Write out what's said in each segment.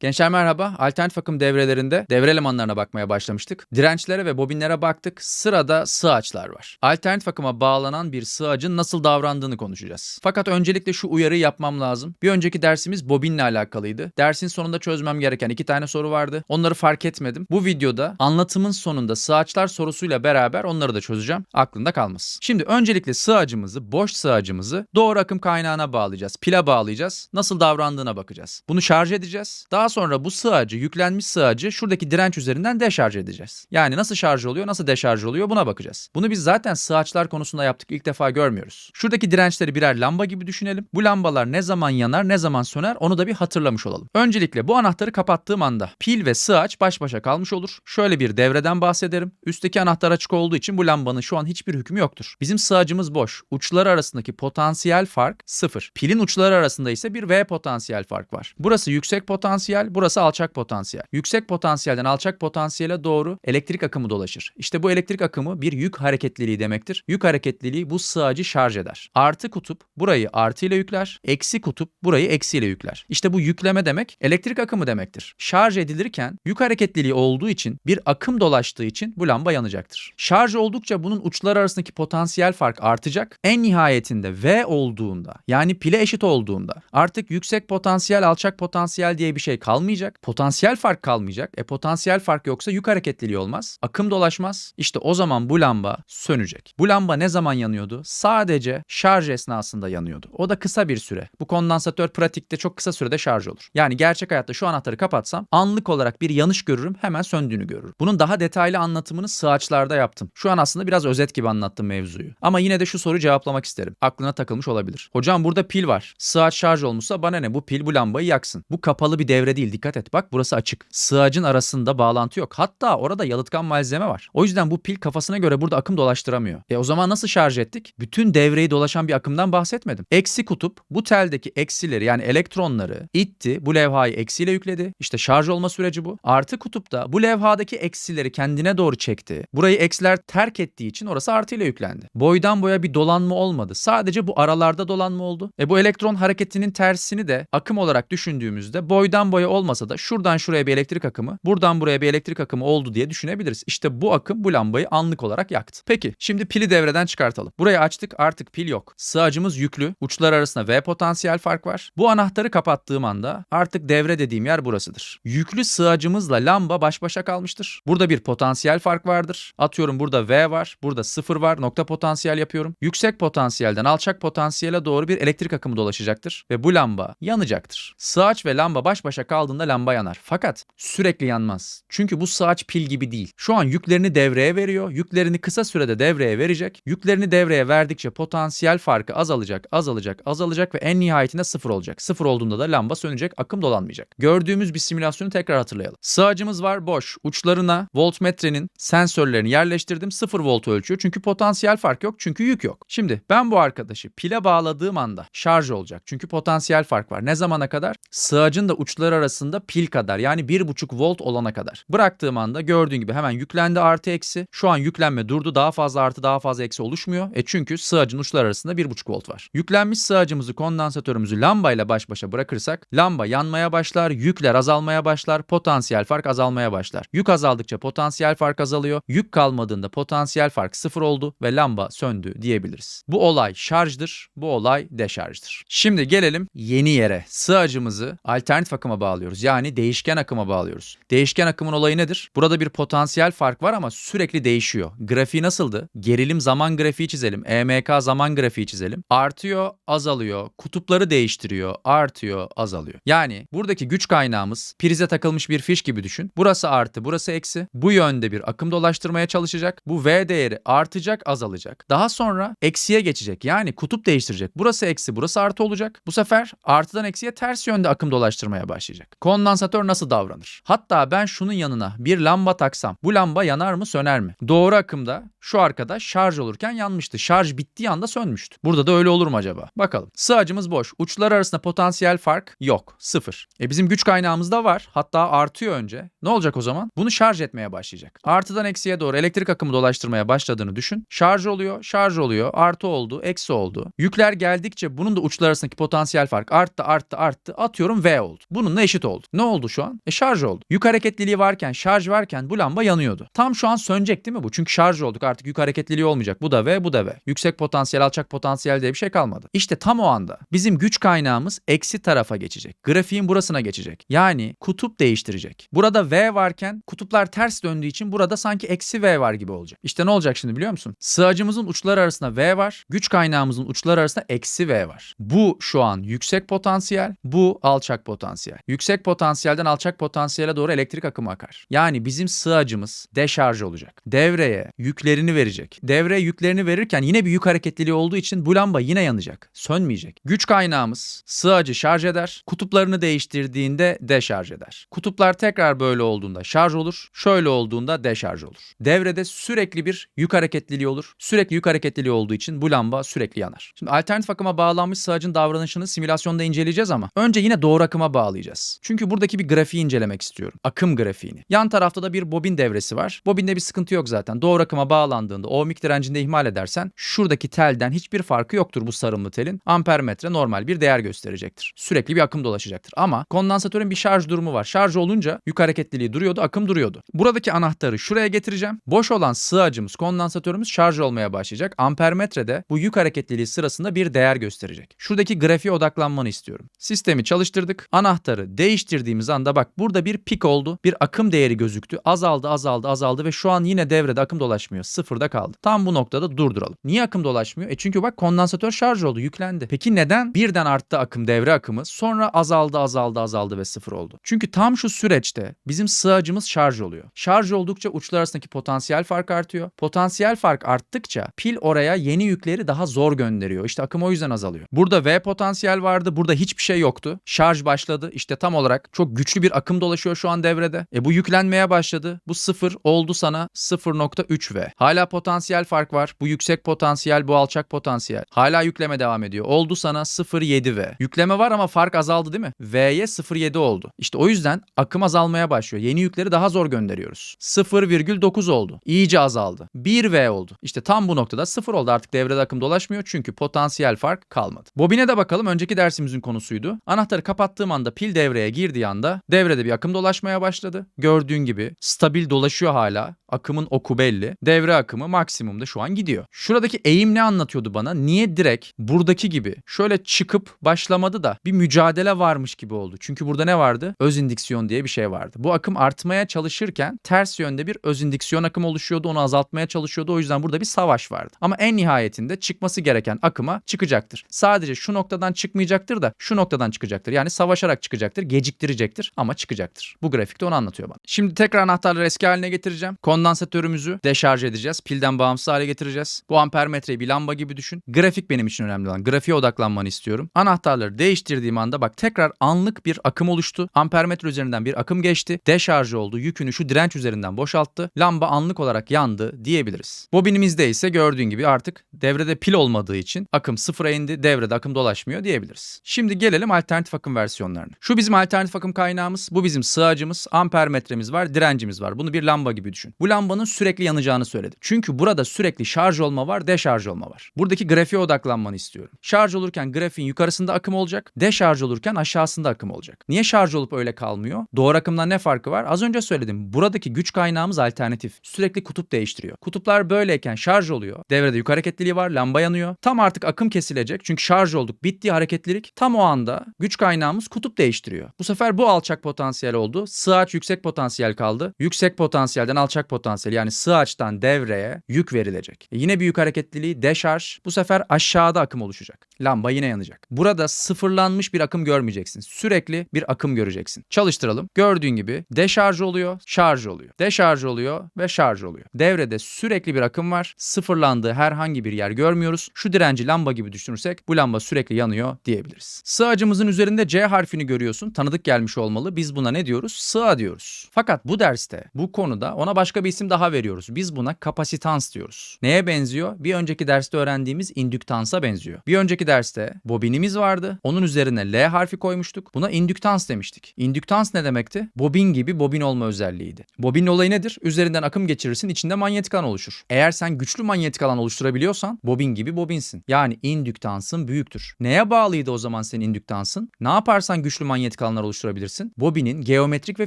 Gençler merhaba. Alternatif akım devrelerinde devre elemanlarına bakmaya başlamıştık. Dirençlere ve bobinlere baktık. Sırada sığaçlar var. Alternatif akıma bağlanan bir sığacın nasıl davrandığını konuşacağız. Fakat öncelikle şu uyarıyı yapmam lazım. Bir önceki dersimiz bobinle alakalıydı. Dersin sonunda çözmem gereken iki tane soru vardı. Onları fark etmedim. Bu videoda anlatımın sonunda sığaçlar sorusuyla beraber onları da çözeceğim. Aklında kalmasın. Şimdi öncelikle sığacımızı, boş sığacımızı doğru akım kaynağına bağlayacağız. Pile bağlayacağız. Nasıl davrandığına bakacağız. Bunu şarj edeceğiz. Daha sonra bu sığacı, yüklenmiş sığacı şuradaki direnç üzerinden deşarj edeceğiz. Yani nasıl şarj oluyor, nasıl deşarj oluyor buna bakacağız. Bunu biz zaten sığaçlar konusunda yaptık. İlk defa görmüyoruz. Şuradaki dirençleri birer lamba gibi düşünelim. Bu lambalar ne zaman yanar, ne zaman söner onu da bir hatırlamış olalım. Öncelikle bu anahtarı kapattığım anda pil ve sığaç baş başa kalmış olur. Şöyle bir devreden bahsederim. Üstteki anahtar açık olduğu için bu lambanın şu an hiçbir hükmü yoktur. Bizim sığacımız boş. Uçları arasındaki potansiyel fark sıfır. Pilin uçları arasında ise bir V potansiyel fark var. Burası yüksek potansiyel, burası alçak potansiyel. Yüksek potansiyelden alçak potansiyele doğru elektrik akımı dolaşır. İşte bu elektrik akımı bir yük hareketliliği demektir. Yük hareketliliği bu sığacı şarj eder. Artı kutup burayı artı ile yükler, eksi kutup burayı eksi ile yükler. İşte bu yükleme demek elektrik akımı demektir. Şarj edilirken yük hareketliliği olduğu için bir akım dolaştığı için bu lamba yanacaktır. Şarj oldukça bunun uçları arasındaki potansiyel fark artacak. En nihayetinde V olduğunda yani pile eşit olduğunda artık yüksek potansiyel alçak potansiyel diye bir şey kalmayacak. Potansiyel fark kalmayacak. E potansiyel fark yoksa yük hareketliliği olmaz. Akım dolaşmaz. İşte o zaman bu lamba sönecek. Bu lamba ne zaman yanıyordu? Sadece şarj esnasında yanıyordu. O da kısa bir süre. Bu kondansatör pratikte çok kısa sürede şarj olur. Yani gerçek hayatta şu anahtarı kapatsam anlık olarak bir yanış görürüm hemen söndüğünü görürüm. Bunun daha detaylı anlatımını sığaçlarda yaptım. Şu an aslında biraz özet gibi anlattım mevzuyu. Ama yine de şu soruyu cevaplamak isterim. Aklına takılmış olabilir. Hocam burada pil var. Sığaç şarj olmuşsa bana ne bu pil bu lambayı yaksın. Bu kapalı bir devre değil dikkat et. Bak burası açık. Sığacın arasında bağlantı yok. Hatta orada yalıtkan malzeme var. O yüzden bu pil kafasına göre burada akım dolaştıramıyor. E o zaman nasıl şarj ettik? Bütün devreyi dolaşan bir akımdan bahsetmedim. Eksi kutup bu teldeki eksileri yani elektronları itti. Bu levhayı eksiyle yükledi. İşte şarj olma süreci bu. Artı kutup da bu levhadaki eksileri kendine doğru çekti. Burayı eksiler terk ettiği için orası artı ile yüklendi. Boydan boya bir dolanma olmadı. Sadece bu aralarda dolanma oldu. E bu elektron hareketinin tersini de akım olarak düşündüğümüzde boydan boya olmasa da şuradan şuraya bir elektrik akımı, buradan buraya bir elektrik akımı oldu diye düşünebiliriz. İşte bu akım bu lambayı anlık olarak yaktı. Peki şimdi pili devreden çıkartalım. Burayı açtık artık pil yok. Sığacımız yüklü. Uçlar arasında V potansiyel fark var. Bu anahtarı kapattığım anda artık devre dediğim yer burasıdır. Yüklü sığacımızla lamba baş başa kalmıştır. Burada bir potansiyel fark vardır. Atıyorum burada V var, burada sıfır var. Nokta potansiyel yapıyorum. Yüksek potansiyelden alçak potansiyele doğru bir elektrik akımı dolaşacaktır ve bu lamba yanacaktır. Sığaç ve lamba baş başa kaldığında lamba yanar. Fakat sürekli yanmaz. Çünkü bu sığaç pil gibi değil. Şu an yüklerini devreye veriyor. Yüklerini kısa sürede devreye verecek. Yüklerini devreye verdikçe potansiyel farkı azalacak, azalacak, azalacak ve en nihayetinde sıfır olacak. Sıfır olduğunda da lamba sönecek, akım dolanmayacak. Gördüğümüz bir simülasyonu tekrar hatırlayalım. Sığacımız var boş. Uçlarına voltmetrenin sensörlerini yerleştirdim. Sıfır volt ölçüyor. Çünkü potansiyel fark yok. Çünkü yük yok. Şimdi ben bu arkadaşı pile bağladığım anda şarj olacak. Çünkü potansiyel fark var. Ne zamana kadar? Sığacın da uçları arasında pil kadar yani 1,5 volt olana kadar. Bıraktığım anda gördüğün gibi hemen yüklendi artı eksi. Şu an yüklenme durdu. Daha fazla artı daha fazla eksi oluşmuyor. E çünkü sığacın uçları arasında 1,5 volt var. Yüklenmiş sığacımızı kondansatörümüzü lambayla baş başa bırakırsak lamba yanmaya başlar, yükler azalmaya başlar, potansiyel fark azalmaya başlar. Yük azaldıkça potansiyel fark azalıyor. Yük kalmadığında potansiyel fark sıfır oldu ve lamba söndü diyebiliriz. Bu olay şarjdır, bu olay deşarjdır. Şimdi gelelim yeni yere. Sığacımızı alternatif akıma bağlıyoruz. Yani değişken akıma bağlıyoruz. Değişken akımın olayı nedir? Burada bir potansiyel fark var ama sürekli değişiyor. Grafiği nasıldı? Gerilim zaman grafiği çizelim. EMK zaman grafiği çizelim. Artıyor, azalıyor. Kutupları değiştiriyor. Artıyor, azalıyor. Yani buradaki güç kaynağımız prize takılmış bir fiş gibi düşün. Burası artı, burası eksi. Bu yönde bir akım dolaştırmaya çalışacak. Bu V değeri artacak, azalacak. Daha sonra eksiye geçecek. Yani kutup değiştirecek. Burası eksi, burası artı olacak. Bu sefer artıdan eksiye ters yönde akım dolaştırmaya başlayacak. Kondansatör nasıl davranır? Hatta ben şunun yanına bir lamba taksam bu lamba yanar mı söner mi? Doğru akımda şu arkadaş şarj olurken yanmıştı. Şarj bittiği anda sönmüştü. Burada da öyle olur mu acaba? Bakalım. Sığacımız boş. Uçlar arasında potansiyel fark yok. Sıfır. E bizim güç kaynağımız da var. Hatta artıyor önce. Ne olacak o zaman? Bunu şarj etmeye başlayacak. Artıdan eksiye doğru elektrik akımı dolaştırmaya başladığını düşün. Şarj oluyor, şarj oluyor, artı oldu, eksi oldu. Yükler geldikçe bunun da uçlar arasındaki potansiyel fark arttı, arttı, arttı. Atıyorum V oldu. Bununla eşit eşit oldu. Ne oldu şu an? E şarj oldu. Yük hareketliliği varken, şarj varken bu lamba yanıyordu. Tam şu an sönecek değil mi bu? Çünkü şarj olduk artık yük hareketliliği olmayacak. Bu da V, bu da V. Yüksek potansiyel, alçak potansiyel diye bir şey kalmadı. İşte tam o anda bizim güç kaynağımız eksi tarafa geçecek. Grafiğin burasına geçecek. Yani kutup değiştirecek. Burada V varken kutuplar ters döndüğü için burada sanki eksi V var gibi olacak. İşte ne olacak şimdi biliyor musun? Sığacımızın uçları arasında V var. Güç kaynağımızın uçları arasında eksi V var. Bu şu an yüksek potansiyel, bu alçak potansiyel. Yüksek potansiyelden alçak potansiyele doğru elektrik akımı akar. Yani bizim sığacımız deşarj olacak. Devreye yüklerini verecek. Devreye yüklerini verirken yine bir yük hareketliliği olduğu için bu lamba yine yanacak. Sönmeyecek. Güç kaynağımız sığacı şarj eder. Kutuplarını değiştirdiğinde deşarj eder. Kutuplar tekrar böyle olduğunda şarj olur. Şöyle olduğunda deşarj olur. Devrede sürekli bir yük hareketliliği olur. Sürekli yük hareketliliği olduğu için bu lamba sürekli yanar. Şimdi alternatif akıma bağlanmış sığacın davranışını simülasyonda inceleyeceğiz ama önce yine doğru akıma bağlayacağız. Çünkü buradaki bir grafiği incelemek istiyorum. Akım grafiğini. Yan tarafta da bir bobin devresi var. Bobinde bir sıkıntı yok zaten. Doğru akıma bağlandığında ohmik direncinde ihmal edersen şuradaki telden hiçbir farkı yoktur bu sarımlı telin. Ampermetre normal bir değer gösterecektir. Sürekli bir akım dolaşacaktır. Ama kondansatörün bir şarj durumu var. Şarj olunca yük hareketliliği duruyordu, akım duruyordu. Buradaki anahtarı şuraya getireceğim. Boş olan sığacımız, kondansatörümüz şarj olmaya başlayacak. Ampermetrede bu yük hareketliliği sırasında bir değer gösterecek. Şuradaki grafiğe odaklanmanı istiyorum. Sistemi çalıştırdık. Anahtarı değiştirdiğimiz anda bak burada bir pik oldu. Bir akım değeri gözüktü. Azaldı, azaldı, azaldı ve şu an yine devrede akım dolaşmıyor. Sıfırda kaldı. Tam bu noktada durduralım. Niye akım dolaşmıyor? E çünkü bak kondansatör şarj oldu, yüklendi. Peki neden birden arttı akım, devre akımı sonra azaldı, azaldı, azaldı ve sıfır oldu? Çünkü tam şu süreçte bizim sığacımız şarj oluyor. Şarj oldukça uçlar arasındaki potansiyel fark artıyor. Potansiyel fark arttıkça pil oraya yeni yükleri daha zor gönderiyor. İşte akım o yüzden azalıyor. Burada V potansiyel vardı. Burada hiçbir şey yoktu. Şarj başladı. İşte tam olarak çok güçlü bir akım dolaşıyor şu an devrede. E bu yüklenmeye başladı. Bu sıfır oldu sana 0.3 V. Hala potansiyel fark var. Bu yüksek potansiyel, bu alçak potansiyel. Hala yükleme devam ediyor. Oldu sana 0.7 V. Yükleme var ama fark azaldı değil mi? V'ye 0.7 oldu. İşte o yüzden akım azalmaya başlıyor. Yeni yükleri daha zor gönderiyoruz. 0,9 oldu. İyice azaldı. 1 V oldu. İşte tam bu noktada 0 oldu. Artık devrede akım dolaşmıyor çünkü potansiyel fark kalmadı. Bobine de bakalım. Önceki dersimizin konusuydu. Anahtarı kapattığım anda pil devreye girdiği anda devrede bir akım dolaşmaya başladı. Gördüğün gibi stabil dolaşıyor hala. Akımın oku belli. Devre akımı maksimumda şu an gidiyor. Şuradaki eğim ne anlatıyordu bana? Niye direkt buradaki gibi şöyle çıkıp başlamadı da bir mücadele varmış gibi oldu. Çünkü burada ne vardı? Öz indiksiyon diye bir şey vardı. Bu akım artmaya çalışırken ters yönde bir öz indiksiyon akım oluşuyordu. Onu azaltmaya çalışıyordu. O yüzden burada bir savaş vardı. Ama en nihayetinde çıkması gereken akıma çıkacaktır. Sadece şu noktadan çıkmayacaktır da şu noktadan çıkacaktır. Yani savaşarak çıkacaktır, geciktirecektir ama çıkacaktır. Bu grafikte onu anlatıyor bana. Şimdi tekrar anahtarları eski haline getireceğim. Kondansatörümüzü deşarj edeceğiz. Pilden bağımsız hale getireceğiz. Bu ampermetreyi bir lamba gibi düşün. Grafik benim için önemli olan. Grafiğe odaklanmanı istiyorum. Anahtarları değiştirdiğim anda bak tekrar anlık bir akım oluştu. Ampermetre üzerinden bir akım geçti. Deşarj oldu. Yükünü şu direnç üzerinden boşalttı. Lamba anlık olarak yandı diyebiliriz. Bobinimizde ise gördüğün gibi artık devrede pil olmadığı için akım sıfıra indi. Devrede akım dolaşmıyor diyebiliriz. Şimdi gelelim alternatif akım versiyonlarına. Şu bizim alternatif akım kaynağımız. Bu bizim sığacımız. Ampermetremiz var. Direncimiz var. Bunu bir lamba gibi düşün. Bu lambanın sürekli yanacağını söyledi. Çünkü burada sürekli şarj olma var, deşarj olma var. Buradaki grafiğe odaklanmanı istiyorum. Şarj olurken grafiğin yukarısında akım olacak. Deşarj olurken aşağısında akım olacak. Niye şarj olup öyle kalmıyor? Doğru akımdan ne farkı var? Az önce söyledim. Buradaki güç kaynağımız alternatif. Sürekli kutup değiştiriyor. Kutuplar böyleyken şarj oluyor. Devrede yük hareketliliği var. Lamba yanıyor. Tam artık akım kesilecek. Çünkü şarj olduk. Bitti hareketlilik. Tam o anda güç kaynağımız kutup değiştiriyor. Bu sefer bu alçak potansiyel oldu. Sığaç yüksek potansiyel kaldı. Yüksek potansiyelden alçak potansiyel yani sığaçtan devreye yük verilecek. E yine bir yük hareketliliği deşarj. Bu sefer aşağıda akım oluşacak. Lamba yine yanacak. Burada sıfırlanmış bir akım görmeyeceksin. Sürekli bir akım göreceksin. Çalıştıralım. Gördüğün gibi deşarj oluyor, şarj oluyor. Deşarj oluyor ve şarj oluyor. Devrede sürekli bir akım var. Sıfırlandığı herhangi bir yer görmüyoruz. Şu direnci lamba gibi düşünürsek bu lamba sürekli yanıyor diyebiliriz. Sığacımızın üzerinde C harfini görüyorsun. Tanıdık gelmiş olmalı. Biz buna ne diyoruz? Sığa diyoruz. Fakat bu derste, bu konuda ona başka bir isim daha veriyoruz. Biz buna kapasitans diyoruz. Neye benziyor? Bir önceki derste öğrendiğimiz indüktansa benziyor. Bir önceki derste bobinimiz vardı. Onun üzerine L harfi koymuştuk. Buna indüktans demiştik. İndüktans ne demekti? Bobin gibi bobin olma özelliğiydi. Bobinin olayı nedir? Üzerinden akım geçirirsin, içinde manyetik alan oluşur. Eğer sen güçlü manyetik alan oluşturabiliyorsan bobin gibi bobinsin. Yani indüktansın büyüktür. Neye bağlıydı o zaman senin indüktansın? Ne yaparsan güçlü manyetik alanlar oluşturabilirsin? Bobinin geometrik ve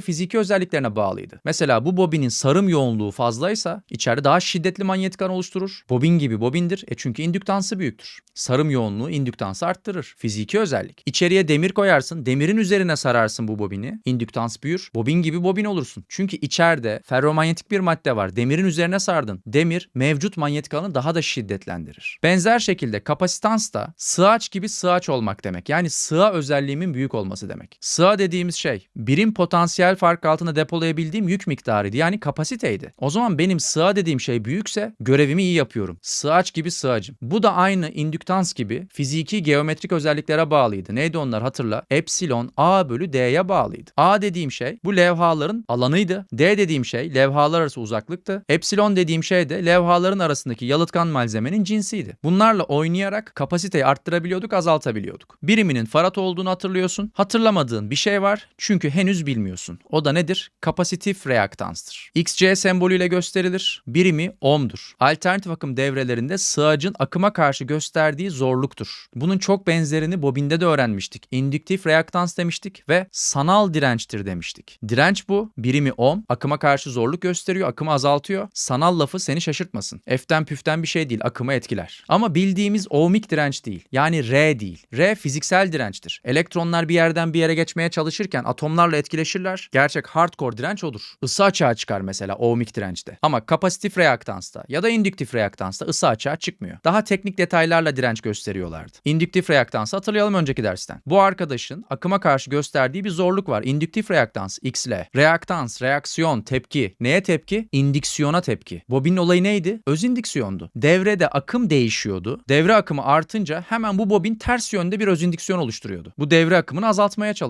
fiziki özelliklerine bağlıydı. Mesela bu bobinin sarım yoğunluğu fazlaysa içeride daha şiddetli manyetik alan oluşturur. Bobin gibi bobindir. E çünkü indüktansı büyüktür. Sarım yoğunluğu indüktansı arttırır. Fiziki özellik. İçeriye demir koyarsın. Demirin üzerine sararsın bu bobini. İndüktans büyür. Bobin gibi bobin olursun. Çünkü içeride ferromanyetik bir madde var. Demirin üzerine sardın. Demir mevcut manyetik alanı daha da şiddetlendirir. Benzer şekilde kapasitans da sığaç gibi sığaç olmak demek. Yani sığa özelliğimin büyük olması demek. Sığa dediğimiz şey birim potansiyel fark altında depolayabildiğim yük miktarıydı. Yani kapasiteydi. O zaman benim sığa dediğim şey büyükse görevimi iyi yapıyorum. Sığaç gibi sığacım. Bu da aynı indüktans gibi fiziki geometrik özelliklere bağlıydı. Neydi onlar hatırla? Epsilon A bölü D'ye bağlıydı. A dediğim şey bu levhaların alanıydı. D dediğim şey levhalar arası uzaklıktı. Epsilon dediğim şey de levhaların arasındaki yalıtkan malzemenin cinsiydi. Bunlarla oynayarak kapasiteyi arttırabiliyorduk, azaltabiliyorduk. Biriminin farad olduğunu hatırlıyorsun. Hatırlamadığın bir şey var çünkü henüz bilmiyorsun. O da nedir? Kapasitif reaktanstır. XC sembolüyle gösterilir. Birimi ohm'dur. Alternatif akım devrelerinde sığacın akıma karşı gösterdiği zorluktur. Bunun çok benzerini bobinde de öğrenmiştik. İndüktif reaktans demiştik ve sanal dirençtir demiştik. Direnç bu. Birimi ohm. Akıma karşı zorluk gösteriyor. Akımı azaltıyor. Sanal lafı seni şaşırtmasın. F'ten püften bir şey değil. Akımı etkiler. Ama bildiğimiz ohmik direnç değil. Yani R değil. R fiziksel dirençtir. Elektronlar bir yerden bir yere geçmeye çalışırken atomlarla etkileşirler. Gerçek hardcore direnç odur. Isı açığa çıkar mesela ohmik dirençte. Ama kapasitif reaktansta ya da indüktif reaktansta ısı açığa çıkmıyor. Daha teknik detaylarla direnç gösteriyorlardı. İndüktif reaktansı hatırlayalım önceki dersten. Bu arkadaşın akıma karşı gösterdiği bir zorluk var. İndüktif reaktans X'le. Reaktans, reaksiyon, tepki. Neye tepki? İndüksiyona tepki. Bobinin olayı neydi? Öz indüksiyondu. Devrede akım değişiyordu. Devre akımı artınca hemen bu bobin ters yönde bir öz indüksiyon oluşturuyordu. Bu devre akımını azaltmaya çalışıyordu.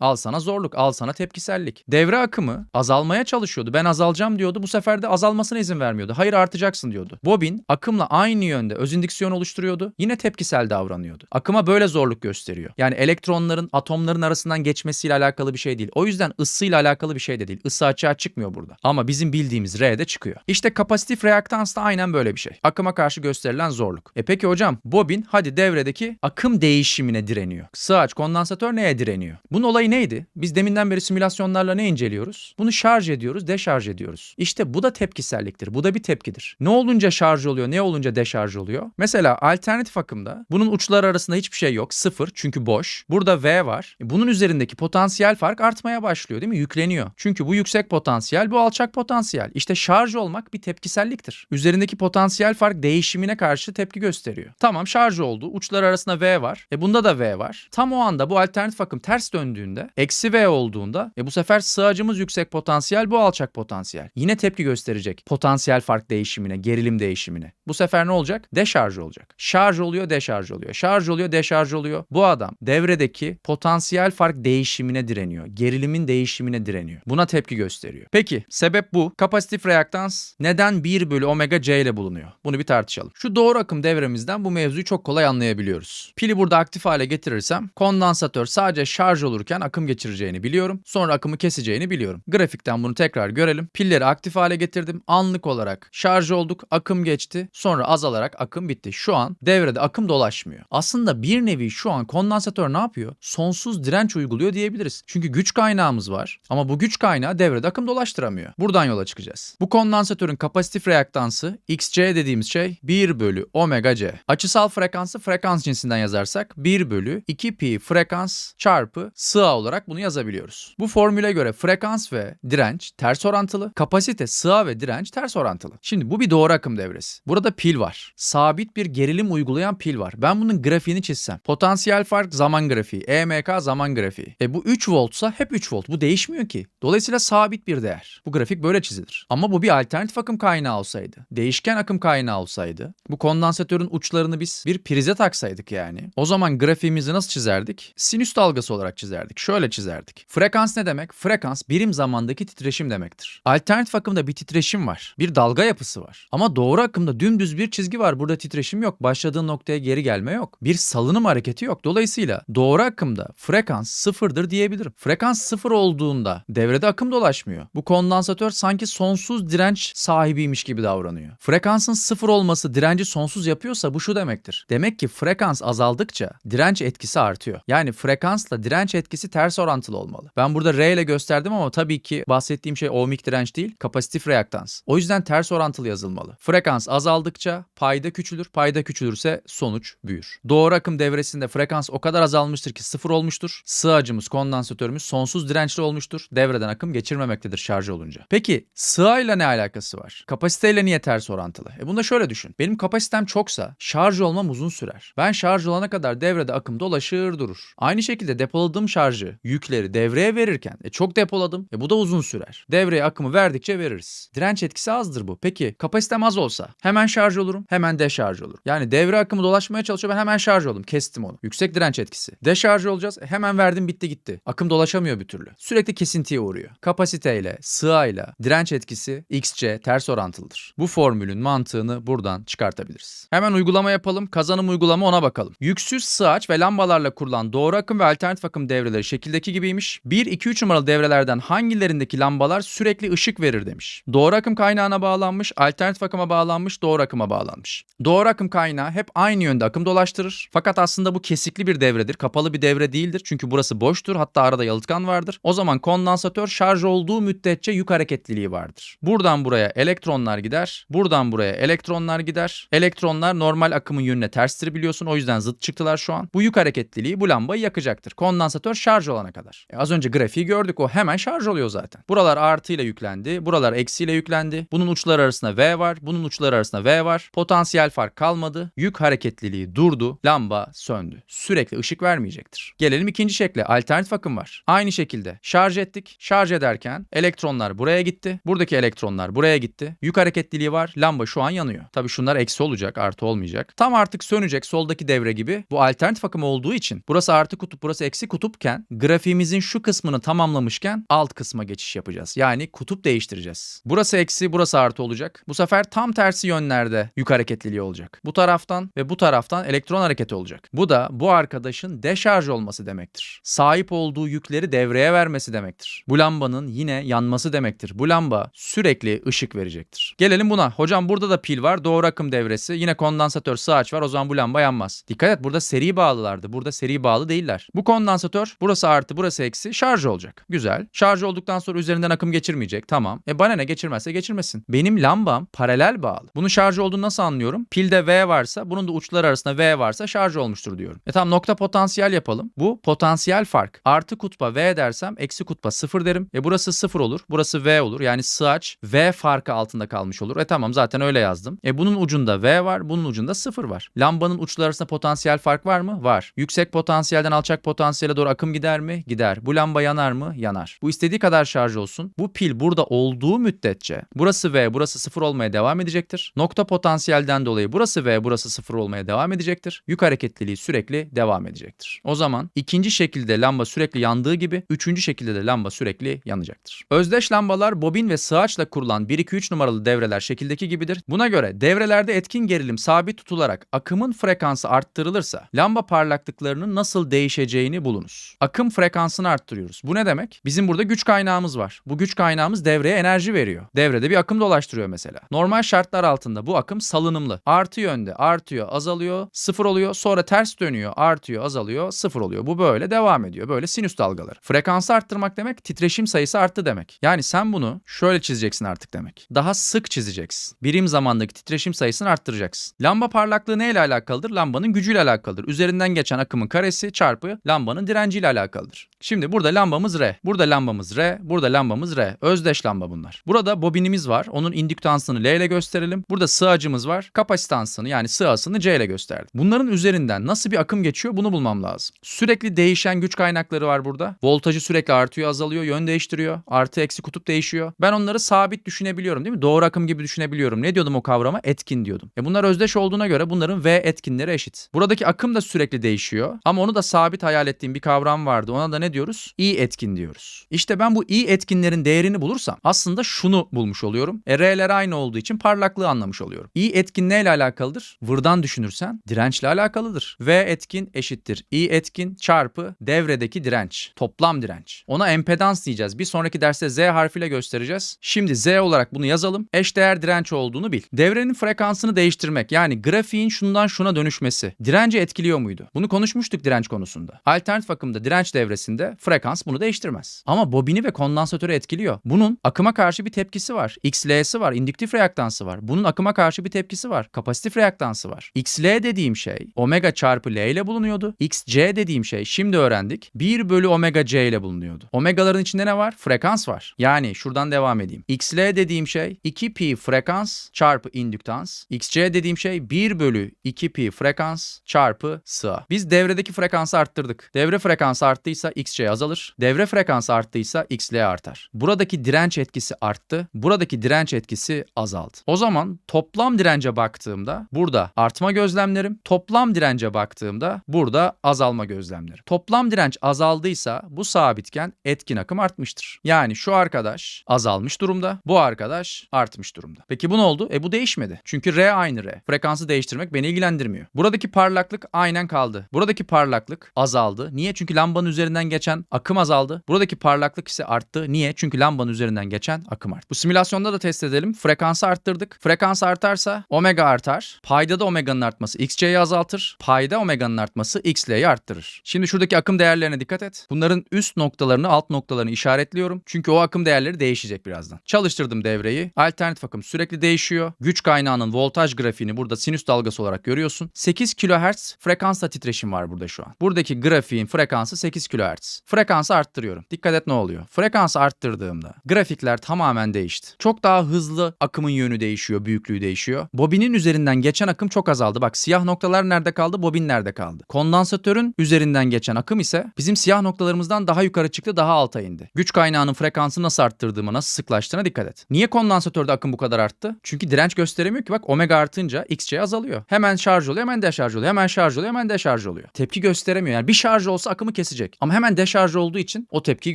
Al sana zorluk, al sana tepkisellik. Devre akımı azalmaya çalışıyordu. Ben azalacağım diyordu. Bu sefer de azalmasına izin vermiyordu. Hayır artacaksın diyordu. Bobin akımla aynı yönde öz indüksiyon oluşturuyordu. Yine tepkisel davranıyordu. Akıma böyle zorluk gösteriyor. Yani elektronların atomların arasından geçmesiyle alakalı bir şey değil. O yüzden ısıyla alakalı bir şey de değil. Isı açığa çıkmıyor burada. Ama bizim bildiğimiz R'de çıkıyor. İşte kapasitif reaktans da aynen böyle bir şey. Akıma karşı gösterilen zorluk. E peki hocam bobin hadi devredeki akım değişimine direniyor. Sığaç kondansatör neye direniyor? Bunun olayı neydi? Biz deminden beri simülasyonlarla ne inceliyoruz? Bunu şarj ediyoruz, deşarj ediyoruz. İşte bu da tepkiselliktir. Bu da bir tepkidir. Ne olunca şarj oluyor, ne olunca deşarj oluyor? Mesela alternatif akımda bunun uçları arasında hiçbir şey yok. Sıfır çünkü boş. Burada V var. E, Bunun üzerindeki potansiyel fark artmaya başlıyor değil mi? Yükleniyor. Çünkü bu yüksek potansiyel, bu alçak potansiyel. İşte şarj olmak bir tepkiselliktir. Üzerindeki potansiyel fark değişimine karşı tepki gösteriyor. Tamam şarj oldu. Uçlar arasında V var. E bunda da V var. Tam o anda bu alternatif akım ters döndüğünde, eksi V olduğunda e bu sefer sığacımız yüksek potansiyel, bu alçak potansiyel. Yine tepki gösterecek. Potansiyel fark değişimine, gerilim değişimine. Bu sefer ne olacak? Deşarj olacak. Şarj oluyor, deşarj oluyor. Şarj oluyor, deşarj oluyor. Bu adam devredeki potansiyel fark değişimine direniyor. Gerilimin değişimine direniyor. Buna tepki gösteriyor. Peki sebep bu. Kapasitif reaktans neden 1 bölü omega C ile bulunuyor? Bunu bir tartışalım. Şu doğru akım devremizden bu mevzuyu çok kolay anlayabiliyoruz. Pili burada aktif hale getirirsem kondansatör sadece şarj olurken akım geçireceğini biliyorum. Sonra akımı keseceğini biliyorum. Grafikten bunu tekrar görelim. Pilleri aktif hale getirdim. Anlık olarak şarj olduk. Akım geçti. Sonra azalarak akım bitti. Şu an devrede akım dolaşmıyor. Aslında bir nevi şu an kondansatör ne yapıyor? Sonsuz direnç uyguluyor diyebiliriz. Çünkü güç kaynağımız var. Ama bu güç kaynağı devrede akım dolaştıramıyor. Buradan yola çıkacağız. Bu kondansatörün kapasitif reaktansı XC dediğimiz şey 1 bölü omega C. Açısal frekansı frekans cinsinden yazarsak 1 bölü 2 pi frekans çarpı sığa olarak bunu yazabiliyoruz. Bu formüle göre frekans ve direnç ters orantılı. Kapasite, sığa ve direnç ters orantılı. Şimdi bu bir doğru akım devresi. Burada pil var. Sabit bir gerilim uygulayan pil var. Ben bunun grafiğini çizsem. Potansiyel fark zaman grafiği. EMK zaman grafiği. E bu 3 voltsa hep 3 volt. Bu değişmiyor ki. Dolayısıyla sabit bir değer. Bu grafik böyle çizilir. Ama bu bir alternatif akım kaynağı olsaydı. Değişken akım kaynağı olsaydı. Bu kondansatörün uçlarını biz bir prize taksaydık yani. O zaman grafiğimizi nasıl çizerdik? Sinüs dalgası olarak çizerdik. Şöyle çizerdik. Frekans ne demek? Frekans birim zamandaki titreşim demektir. Alternatif akımda bir titreşim var. Bir dalga yapısı var. Ama doğru akımda dümdüz bir çizgi var. Burada titreşim yok. Başladığı noktaya geri gelme yok. Bir salınım hareketi yok. Dolayısıyla doğru akımda frekans sıfırdır diyebilirim. Frekans sıfır olduğunda devrede akım dolaşmıyor. Bu kondansatör sanki sonsuz direnç sahibiymiş gibi davranıyor. Frekansın sıfır olması direnci sonsuz yapıyorsa bu şu demektir. Demek ki frekans azaldıkça direnç etkisi artıyor. Yani frekansla direnç direnç etkisi ters orantılı olmalı. Ben burada R ile gösterdim ama tabii ki bahsettiğim şey ohmik direnç değil, kapasitif reaktans. O yüzden ters orantılı yazılmalı. Frekans azaldıkça payda küçülür, payda küçülürse sonuç büyür. Doğru akım devresinde frekans o kadar azalmıştır ki sıfır olmuştur. Sığacımız, kondansatörümüz sonsuz dirençli olmuştur. Devreden akım geçirmemektedir şarj olunca. Peki sığayla ne alakası var? Kapasiteyle niye ters orantılı? E bunu da şöyle düşün. Benim kapasitem çoksa şarj olmam uzun sürer. Ben şarj olana kadar devrede akım dolaşır durur. Aynı şekilde depoladığım şarjı, yükleri devreye verirken e çok depoladım. E bu da uzun sürer. Devreye akımı verdikçe veririz. Direnç etkisi azdır bu. Peki kapasitem az olsa hemen şarj olurum, hemen deşarj olurum. Yani devre akımı dolaşmaya çalışıyor ben hemen şarj oldum. Kestim onu. Yüksek direnç etkisi. Deşarj olacağız. e hemen verdim bitti gitti. Akım dolaşamıyor bir türlü. Sürekli kesintiye uğruyor. Kapasiteyle, sığayla direnç etkisi XC ters orantılıdır. Bu formülün mantığını buradan çıkartabiliriz. Hemen uygulama yapalım. Kazanım uygulama ona bakalım. Yüksüz sığaç ve lambalarla kurulan doğru akım ve alternatif akım devreleri şekildeki gibiymiş. 1, 2, 3 numaralı devrelerden hangilerindeki lambalar sürekli ışık verir demiş. Doğru akım kaynağına bağlanmış, alternatif akıma bağlanmış, doğru akıma bağlanmış. Doğru akım kaynağı hep aynı yönde akım dolaştırır. Fakat aslında bu kesikli bir devredir. Kapalı bir devre değildir. Çünkü burası boştur. Hatta arada yalıtkan vardır. O zaman kondansatör şarj olduğu müddetçe yük hareketliliği vardır. Buradan buraya elektronlar gider. Buradan buraya elektronlar gider. Elektronlar normal akımın yönüne terstir biliyorsun. O yüzden zıt çıktılar şu an. Bu yük hareketliliği bu lambayı yakacaktır. Kondansatör şarj olana kadar. E az önce grafiği gördük. O hemen şarj oluyor zaten. Buralar artıyla yüklendi. Buralar eksiyle yüklendi. Bunun uçları arasında V var. Bunun uçları arasında V var. Potansiyel fark kalmadı. Yük hareketliliği durdu. Lamba söndü. Sürekli ışık vermeyecektir. Gelelim ikinci şekle. Alternatif akım var. Aynı şekilde şarj ettik. Şarj ederken elektronlar buraya gitti. Buradaki elektronlar buraya gitti. Yük hareketliliği var. Lamba şu an yanıyor. Tabii şunlar eksi olacak, artı olmayacak. Tam artık sönecek soldaki devre gibi. Bu alternatif akım olduğu için burası artı kutup, burası eksi kutupken grafiğimizin şu kısmını tamamlamışken alt kısma geçiş yapacağız. Yani kutup değiştireceğiz. Burası eksi, burası artı olacak. Bu sefer tam tersi yönlerde yük hareketliliği olacak. Bu taraftan ve bu taraftan elektron hareketi olacak. Bu da bu arkadaşın deşarj olması demektir. Sahip olduğu yükleri devreye vermesi demektir. Bu lambanın yine yanması demektir. Bu lamba sürekli ışık verecektir. Gelelim buna. Hocam burada da pil var. Doğru akım devresi. Yine kondansatör sığaç var. O zaman bu lamba yanmaz. Dikkat et burada seri bağlılardı. Burada seri bağlı değiller. Bu kondansatör burası artı burası eksi şarj olacak. Güzel. Şarj olduktan sonra üzerinden akım geçirmeyecek. Tamam. E bana ne geçirmezse geçirmesin. Benim lambam paralel bağlı. Bunu şarj olduğunu nasıl anlıyorum? Pilde V varsa bunun da uçları arasında V varsa şarj olmuştur diyorum. E tamam nokta potansiyel yapalım. Bu potansiyel fark. Artı kutba V dersem eksi kutba 0 derim. E burası 0 olur. Burası V olur. Yani sığaç V farkı altında kalmış olur. E tamam zaten öyle yazdım. E bunun ucunda V var. Bunun ucunda 0 var. Lambanın uçları arasında potansiyel fark var mı? Var. Yüksek potansiyelden alçak potansiyele doğru akım gider mi? Gider. Bu lamba yanar mı? Yanar. Bu istediği kadar şarj olsun. Bu pil burada olduğu müddetçe burası V, burası 0 olmaya devam edecektir. Nokta potansiyelden dolayı burası V, burası 0 olmaya devam edecektir. Yük hareketliliği sürekli devam edecektir. O zaman ikinci şekilde lamba sürekli yandığı gibi üçüncü şekilde de lamba sürekli yanacaktır. Özdeş lambalar bobin ve sığaçla kurulan 1-2-3 numaralı devreler şekildeki gibidir. Buna göre devrelerde etkin gerilim sabit tutularak akımın frekansı arttırılırsa lamba parlaklıklarının nasıl değişeceğini bulunuz. Akım frekansını arttırıyoruz. Bu ne demek? Bizim burada güç kaynağımız var. Bu güç kaynağımız devreye enerji veriyor. Devrede bir akım dolaştırıyor mesela. Normal şartlar altında bu akım salınımlı. Artı yönde artıyor, azalıyor, sıfır oluyor. Sonra ters dönüyor, artıyor, azalıyor, sıfır oluyor. Bu böyle devam ediyor. Böyle sinüs dalgaları. Frekansı arttırmak demek titreşim sayısı arttı demek. Yani sen bunu şöyle çizeceksin artık demek. Daha sık çizeceksin. Birim zamandaki titreşim sayısını arttıracaksın. Lamba parlaklığı neyle alakalıdır? Lambanın gücüyle alakalıdır. Üzerinden geçen akımın karesi çarpı lambanın direnciyle alakalıdır. Şimdi burada lambamız R. Burada lambamız R. Burada lambamız R. Özdeş lamba bunlar. Burada bobinimiz var. Onun indüktansını L ile gösterelim. Burada sığacımız var. Kapasitansını yani sığasını C ile gösterdim. Bunların üzerinden nasıl bir akım geçiyor bunu bulmam lazım. Sürekli değişen güç kaynakları var burada. Voltajı sürekli artıyor, azalıyor, yön değiştiriyor. Artı eksi kutup değişiyor. Ben onları sabit düşünebiliyorum değil mi? Doğru akım gibi düşünebiliyorum. Ne diyordum o kavrama? Etkin diyordum. E bunlar özdeş olduğuna göre bunların V etkinleri eşit. Buradaki akım da sürekli değişiyor. Ama onu da sabit hayal ettiğim bir kavram vardı. Ona da ne diyoruz? I etkin diyoruz. İşte ben bu I etkinlerin değerini bulursam aslında şunu bulmuş oluyorum. E R'ler aynı olduğu için parlaklığı anlamış oluyorum. I etkin neyle alakalıdır? Vırdan düşünürsen dirençle alakalıdır. V etkin eşittir. I etkin çarpı devredeki direnç. Toplam direnç. Ona empedans diyeceğiz. Bir sonraki derste Z harfiyle göstereceğiz. Şimdi Z olarak bunu yazalım. Eşdeğer direnç olduğunu bil. Devrenin frekansını değiştirmek yani grafiğin şundan şuna dönüşmesi. Direnci etkiliyor muydu? Bunu konuşmuştuk direnç konusunda. Alternatif Alternatif akımda direnç devresinde frekans bunu değiştirmez. Ama bobini ve kondansatörü etkiliyor. Bunun akıma karşı bir tepkisi var. XL'si var, indüktif reaktansı var. Bunun akıma karşı bir tepkisi var. Kapasitif reaktansı var. XL dediğim şey omega çarpı L ile bulunuyordu. XC dediğim şey şimdi öğrendik. 1 bölü omega C ile bulunuyordu. Omegaların içinde ne var? Frekans var. Yani şuradan devam edeyim. XL dediğim şey 2pi frekans çarpı indüktans. XC dediğim şey 1 bölü 2pi frekans çarpı sığa. Biz devredeki frekansı arttırdık. Devre frekansı arttıysa XC azalır. Devre frekansı arttıysa XL artar. Buradaki direnç etkisi arttı. Buradaki direnç etkisi azaldı. O zaman toplam dirence baktığımda burada artma gözlemlerim. Toplam dirence baktığımda burada azalma gözlemlerim. Toplam direnç azaldıysa bu sabitken etkin akım artmıştır. Yani şu arkadaş azalmış durumda. Bu arkadaş artmış durumda. Peki bu ne oldu? E bu değişmedi. Çünkü R aynı R. Frekansı değiştirmek beni ilgilendirmiyor. Buradaki parlaklık aynen kaldı. Buradaki parlaklık azaldı. Niye? Çünkü lambanın üzerinden geçen akım azaldı. Buradaki parlaklık ise arttı. Niye? Çünkü lambanın üzerinden geçen akım arttı. Bu simülasyonda da test edelim. Frekansı arttırdık. Frekans artarsa omega artar. Payda da omega'nın artması xc'yi azaltır. Payda omega'nın artması xl'yi arttırır. Şimdi şuradaki akım değerlerine dikkat et. Bunların üst noktalarını alt noktalarını işaretliyorum. Çünkü o akım değerleri değişecek birazdan. Çalıştırdım devreyi. Alternatif akım sürekli değişiyor. Güç kaynağının voltaj grafiğini burada sinüs dalgası olarak görüyorsun. 8 kHz frekansla titreşim var burada şu an. Buradaki grafiğin frekansı 8 kHz. Frekansı arttırıyorum. Dikkat et ne oluyor? Frekansı arttırdığımda grafikler tamamen değişti. Çok daha hızlı akımın yönü değişiyor, büyüklüğü değişiyor. Bobinin üzerinden geçen akım çok azaldı. Bak siyah noktalar nerede kaldı, bobin nerede kaldı? Kondansatörün üzerinden geçen akım ise bizim siyah noktalarımızdan daha yukarı çıktı, daha alta indi. Güç kaynağının frekansını nasıl arttırdığıma, nasıl sıklaştığına dikkat et. Niye kondansatörde akım bu kadar arttı? Çünkü direnç gösteremiyor ki. Bak omega artınca XC azalıyor. Hemen şarj oluyor, hemen deşarj oluyor. Hemen şarj oluyor, hemen deşarj oluyor. Tepki gösteremiyor. Yani bir şarj olsa akımı kesecek. Ama hemen deşarj olduğu için o tepkiyi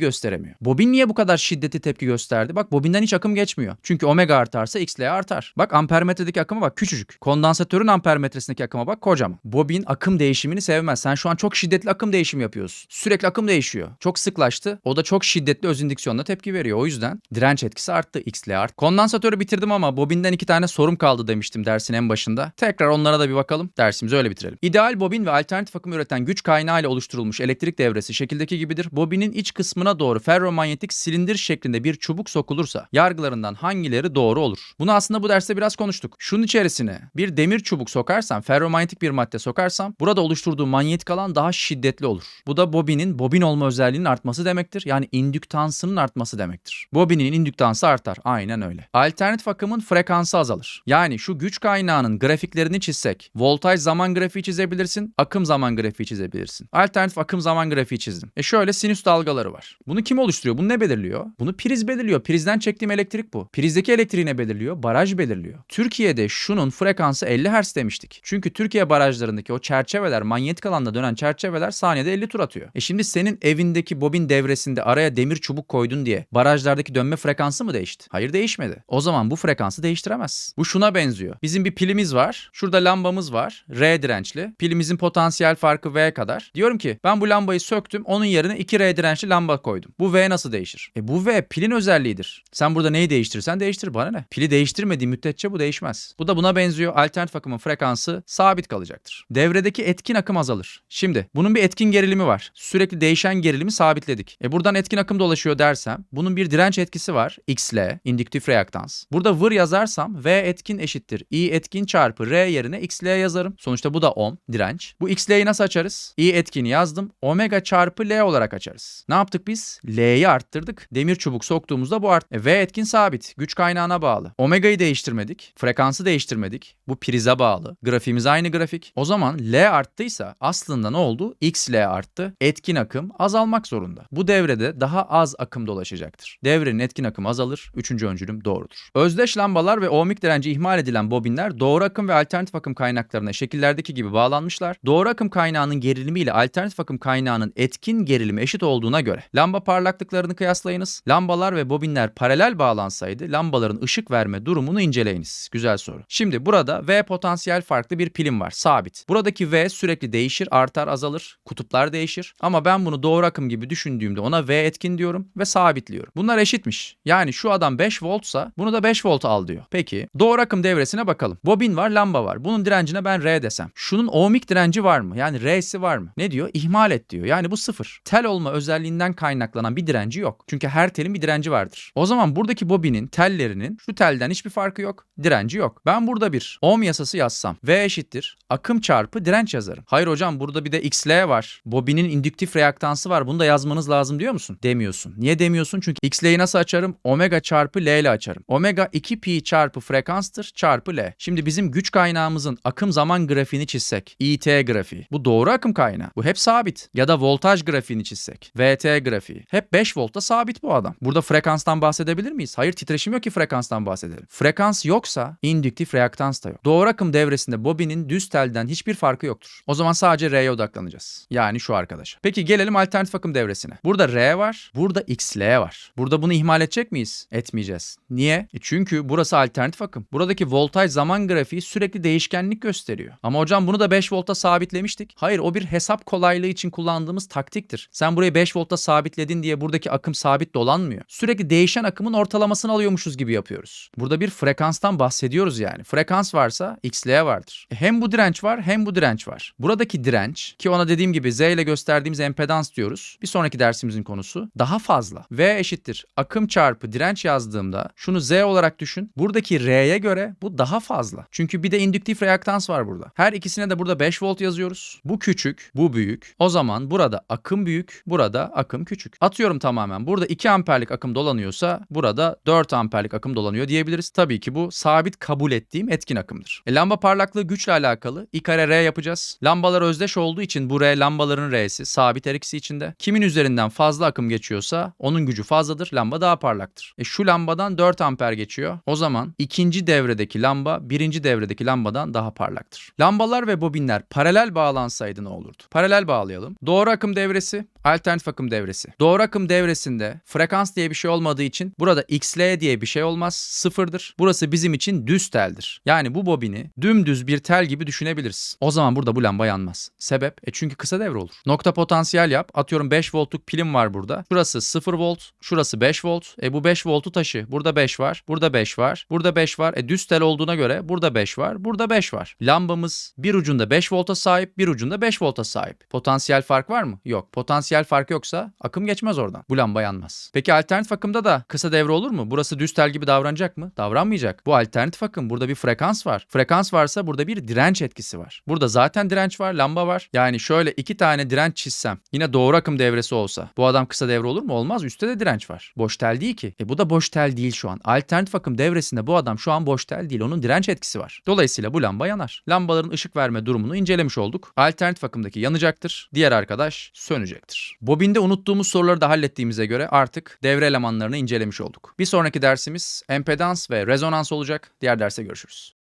gösteremiyor. Bobin niye bu kadar şiddetli tepki gösterdi? Bak bobinden hiç akım geçmiyor. Çünkü omega artarsa XL artar. Bak ampermetredeki akıma bak küçücük. Kondansatörün ampermetresindeki akıma bak kocaman. Bobin akım değişimini sevmez. Sen şu an çok şiddetli akım değişimi yapıyorsun. Sürekli akım değişiyor. Çok sıklaştı. O da çok şiddetli öz indüksiyonla tepki veriyor. O yüzden direnç etkisi arttı. XL art. Kondansatörü bitirdim ama bobinden iki tane sorum kaldı demiştim dersin en başında. Tekrar onlara da bir bakalım. Dersimizi öyle bitirelim. İdeal bobin ve alternatif akım üreten güç kaynağı ile oluşturulmuş elektrik devresi şekildeki gibidir. Bobinin iç kısmına doğru ferromanyetik silindir şeklinde bir çubuk sokulursa yargılarından hangileri doğru olur? Bunu aslında bu derste biraz konuştuk. Şunun içerisine bir demir çubuk sokarsam, ferromanyetik bir madde sokarsam burada oluşturduğu manyetik alan daha şiddetli olur. Bu da bobinin bobin olma özelliğinin artması demektir. Yani indüktansının artması demektir. Bobinin indüktansı artar. Aynen öyle. Alternatif akımın frekansı azalır. Yani şu güç kaynağının grafiklerini çizsek, voltaj zaman grafiği çizebilirsin, akım zaman grafiği çizebilirsin. Alternatif akım zaman grafiği çizdim. E şöyle sinüs dalgaları var. Bunu kim oluşturuyor? Bunu ne belirliyor? Bunu priz belirliyor. Prizden çektiğim elektrik bu. Prizdeki elektriği ne belirliyor? Baraj belirliyor. Türkiye'de şunun frekansı 50 Hz demiştik. Çünkü Türkiye barajlarındaki o çerçeveler, manyetik alanda dönen çerçeveler saniyede 50 tur atıyor. E şimdi senin evindeki bobin devresinde araya demir çubuk koydun diye barajlardaki dönme frekansı mı değişti? Hayır değişmedi. O zaman bu frekansı değiştiremez. Bu şuna benziyor. Bizim bir pilimiz var. Şurada lambamız var. R dirençli. Pilimizin potansiyel farkı V kadar. Diyorum ki ben bu lambayı söktüm. Onun yerine 2 R dirençli lamba koydum. Bu V nasıl değişir? E bu V pilin özelliğidir. Sen burada neyi değiştirirsen değiştir bana ne? Pili değiştirmediği müddetçe bu değişmez. Bu da buna benziyor. Alternatif akımın frekansı sabit kalacaktır. Devredeki etkin akım azalır. Şimdi bunun bir etkin gerilimi var. Sürekli değişen gerilimi sabitledik. E buradan etkin akım dolaşıyor dersem bunun bir direnç etkisi var. XL, indüktif reaktans. Burada vır yazarsam V etkin eşittir. I etkin çarpı R yerine XL yazarım. Sonuçta bu da ohm, direnç. Bu XL'yi nasıl açarız? I etkini yazdım. Omega çarpı L olarak açarız. Ne yaptık biz? L'yi arttırdık. Demir çubuk soktuğumuzda bu art. E, v etkin sabit. Güç kaynağına bağlı. Omega'yı değiştirmedik. Frekansı değiştirmedik. Bu prize bağlı. Grafiğimiz aynı grafik. O zaman L arttıysa aslında ne oldu? XL arttı. Etkin akım azalmak zorunda. Bu devrede daha az akım dolaşacaktır. Devrenin etkin akımı azalır. Üçüncü öncülüm doğrudur. Özdeş lambalar ve ohmik direnci ihmal edilen bobinler doğru akım ve alternatif akım kaynaklarına şekillerdeki gibi bağlanmışlar. Doğru akım kaynağının gerilimi ile alternatif akım kaynağının etkin gerilimi eşit olduğuna göre lamba parlaklıklarını kıyaslayınız. Lambalar ve bobinler paralel bağlansaydı lambaların ışık verme durumunu inceleyiniz. Güzel soru. Şimdi burada V potansiyel farklı bir pilim var. Sabit. Buradaki V sürekli değişir, artar, azalır. Kutuplar değişir. Ama ben bunu doğru akım gibi düşündüğümde ona V etkin diyorum ve sabitliyorum. Bunlar eşitmiş. Yani şu adam 5 voltsa bunu da 5 volt al diyor. Peki doğru akım devresine bakalım. Bobin var, lamba var. Bunun direncine ben R desem. Şunun ohmik direnci var mı? Yani R'si var mı? Ne diyor? İhmal ihmal et diyor. Yani bu sıfır. Tel olma özelliğinden kaynaklanan bir direnci yok. Çünkü her telin bir direnci vardır. O zaman buradaki bobinin tellerinin şu telden hiçbir farkı yok. Direnci yok. Ben burada bir ohm yasası yazsam V eşittir akım çarpı direnç yazarım. Hayır hocam burada bir de XL var. Bobinin indüktif reaktansı var. Bunu da yazmanız lazım diyor musun? Demiyorsun. Niye demiyorsun? Çünkü XL'yi nasıl açarım? Omega çarpı L ile açarım. Omega 2 pi çarpı frekanstır çarpı L. Şimdi bizim güç kaynağımızın akım zaman grafiğini çizsek. IT grafiği. Bu doğru akım kaynağı. Bu hep sabit. Ya da voltaj grafiğini çizsek. VT grafiği. Hep 5 voltta sabit bu adam. Burada frekanstan bahsedebilir miyiz? Hayır titreşim yok ki frekanstan bahsedelim. Frekans yoksa indüktif reaktans da yok. Doğru akım devresinde bobinin düz telden hiçbir farkı yoktur. O zaman sadece R'ye odaklanacağız. Yani şu arkadaşa. Peki gelelim alternatif akım devresine. Burada R var, burada XL var. Burada bunu ihmal edecek miyiz? Etmeyeceğiz. Niye? E çünkü burası alternatif akım. Buradaki voltaj zaman grafiği sürekli değişkenlik gösteriyor. Ama hocam bunu da 5 volta sabitlemiştik. Hayır o bir hesap kolaylığı için kullandığımız taktiktir. Sen burayı 5 volta sabitledin diye buradaki akım sabit dolanmıyor. Sürekli değişen akımın ortalamasını alıyormuşuz gibi yapıyoruz. Burada bir frekanstan bahsediyoruz yani. Frekans varsa XL vardır. E hem bu direnç var hem bu direnç var. Buradaki direnç ki ona dediğim gibi Z ile gösterdiğimiz empedans diyoruz. Bir sonraki dersimizin konusu daha fazla. V eşittir akım çarpı direnç yazdığımda şunu Z olarak düşün. Buradaki R'ye göre bu daha fazla. Çünkü bir de indüktif reaktans var burada. Her ikisine de burada 5 volt yazıyoruz. Bu küçük, bu büyük. O zaman burada akım büyük, burada akım küçük. Atıyorum tamamen. Burada 2 amperlik akım dolanıyorsa burada 4 amperlik akım dolanıyor diyebiliriz. Tabii ki bu sabit kabul ettiğim etkin akımdır. E, lamba parlaklığı güçle alakalı. I kare R yapacağız. Lambalar özdeş olduğu için bu R lambaların R'si sabit her içinde. Kimin üzerinden fazla akım geçiyorsa onun gücü fazladır. Lamba daha parlaktır. E şu lambadan 4 amper geçiyor. O zaman ikinci devredeki lamba birinci devredeki lambadan daha parlaktır. Lambalar ve bobinler paralel bağlansaydı ne olurdu? Paralel bağlayalım. Doğru akım devresi, alternatif akım devresi. Doğru akım devresinde frekans diye bir şey olmadığı için burada XL diye bir şey olmaz. Sıfırdır. Burası bizim için düz teldir. Yani bu bobini dümdüz bir tel gibi düşünebiliriz. O zaman burada bu lamba yanmaz. Sebep? E çünkü kısa devre olur. Nokta potansiyel yap. Atıyorum 5 voltluk pilim var burada. Şurası 0 volt. Şurası 5 volt. E bu 5 voltu taşı. Burada 5 var. Burada 5 var. Burada 5 var. E düz tel olduğuna göre burada 5 var. Burada 5 var. Lambamız bir ucunda 5 volta sahip, bir ucunda 5 volta sahip. Potansiyel fark var mı? Yok. Potansiyel fark yoksa akım geçmez oradan. Bu lamba yanmaz. Peki alternatif akımda da kısa devre olur mu? Burası düz tel gibi davranacak mı? Davranmayacak. Bu alternatif akım. Burada bir frekans var. Frekans varsa burada bir direnç etkisi var. Burada zaten direnç var, lamba var. Yani şöyle iki tane direnç çizsem yine doğru akım devresi olsa bu adam kısa devre olur mu? Olmaz. Üstte de direnç var. Boş tel değil ki. E bu da boş tel değil şu an. Alternatif akım devresinde bu adam şu an boş tel değil. Onun direnç etkisi var. Dolayısıyla bu lamba yanar. Lambaların ışık verme durumunu incelemiş olduk. Alternatif akımdaki yanacaktır. Diğer arkadaş sönecektir. Bobinde unuttuğumuz soruları da hallettiğimize göre artık devre elemanlarını incelemiş olduk. Bir sonraki dersimiz empedans ve rezonans olacak. Diğer derste görüşürüz.